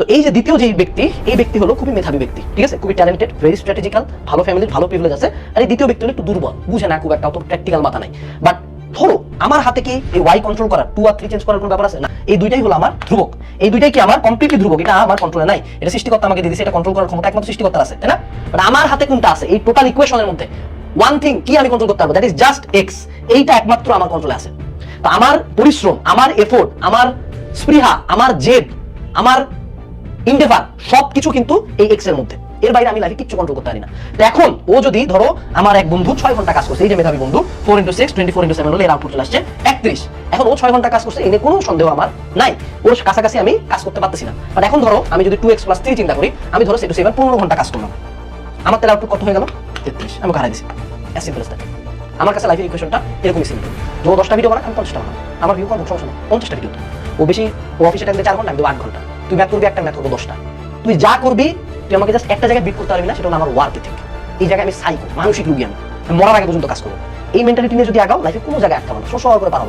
তো এই যে দ্বিতীয় যে ব্যক্তি, এই ব্যক্তি হলো খুবই মেধাবী ব্যক্তি, ঠিক আছে? খুবই ট্যালেন্টেড ভেরি স্ট্র্যাটেজিক্যাল ভালো ফ্যামিলির ভালো প্রিভিলেজ আছে। আর এই দ্বিতীয় ব্যক্তি হলো একটু দুর্বল, বুঝে না খুব একটা, অত প্র্যাকটিক্যাল মাথা নাই। বাট ধরো, আমার হাতে কি এই ওয়াই কন্ট্রোল করা টু আর থ্রি চেঞ্জ করার কোনো ব্যাপার আছে? না, এই দুইটাই হলো আমার ধ্রুবক। এই দুইটাই কি আমার কমপ্লিটলি ধ্রুবক? এটা আমার কন্ট্রোলে নাই। এটা সৃষ্টিকর্তা আমাকে দিয়ে দিয়েছে এটা কন্ট্রোল করার ক্ষমতা একমাত্র সৃষ্টিকর্তার আছে, তাই না? বাট আমার হাতে কোনটা আছে? এই টোটাল ইকুয়েশনের মধ্যে। ওয়ান থিং কি আমি কন্ট্রোল করতে পারব? দ্যাট ইজ জাস্ট এক্স এইটা একমাত্র আমার কন্ট্রোলে আছে। তো আমার পরিশ্রম, আমার এফোর্ট আমার স্পৃহা, আমার জেদ, আমার ইন্ডেভার সবকিছু কিন্তু এই এক্সের মধ্যে। এর বাইরে আমি লাইফে কিচ্ছু কন্ট্রোল করতে পারি না। এখন ও যদি ধরো আমার এক বন্ধু ছয় ঘণ্টা কাজ করছে, এই যে মেধাবী বন্ধু four into six twenty four into seven হলে এর আউটপুট চলে আসছে একত্রিশ। এখন ও ছয় ঘণ্টা কাজ করছে, এনে কোনো সন্দেহ আমার নাই। ওর কাছাকাছি আমি কাজ করতে পারতেছি না। বাট এখন ধরো আমি যদি টু এক্স প্লাস থ্রি চিন্তা করি, আমি ধরো সেটু সেভেন পনেরো ঘণ্টা কাজ করলাম। আমার তাহলে আউটপুট কত হয়ে গেল? তেত্রিশ। আমি হারাই দিছি। অ্যাজ সিম্পল আমার কাছে লাইফের ইকুয়েশনটা এরকমই সিম্পল ও দশটা ভিডিও বানাক, আমি পঞ্চাশটা আমার ভিউ কম সমস্যা নেই। পঞ্চাশটা ভিডিও ও বেশি, ও অফিসে টাইম চার ঘণ্টা, আমি আট ঘণ্টা। তুই ম্যাথ করবি, একটা ম্যাথ করব দশটা। তুই যা করবি, তুই আমাকে জাস্ট একটা জায়গায় বিট করতে পারবি না, সেটা হলো আমার ওয়ার্ক থেকে এই জায়গায় আমি সাইকো মানসিক রুগী আমি। মরার আগে পর্যন্ত কাজ করব। এই মেন্টালিটি নিয়ে যদি আগাও লাইফে কোনো জায়গায় আটকাবো না। সব করে পারব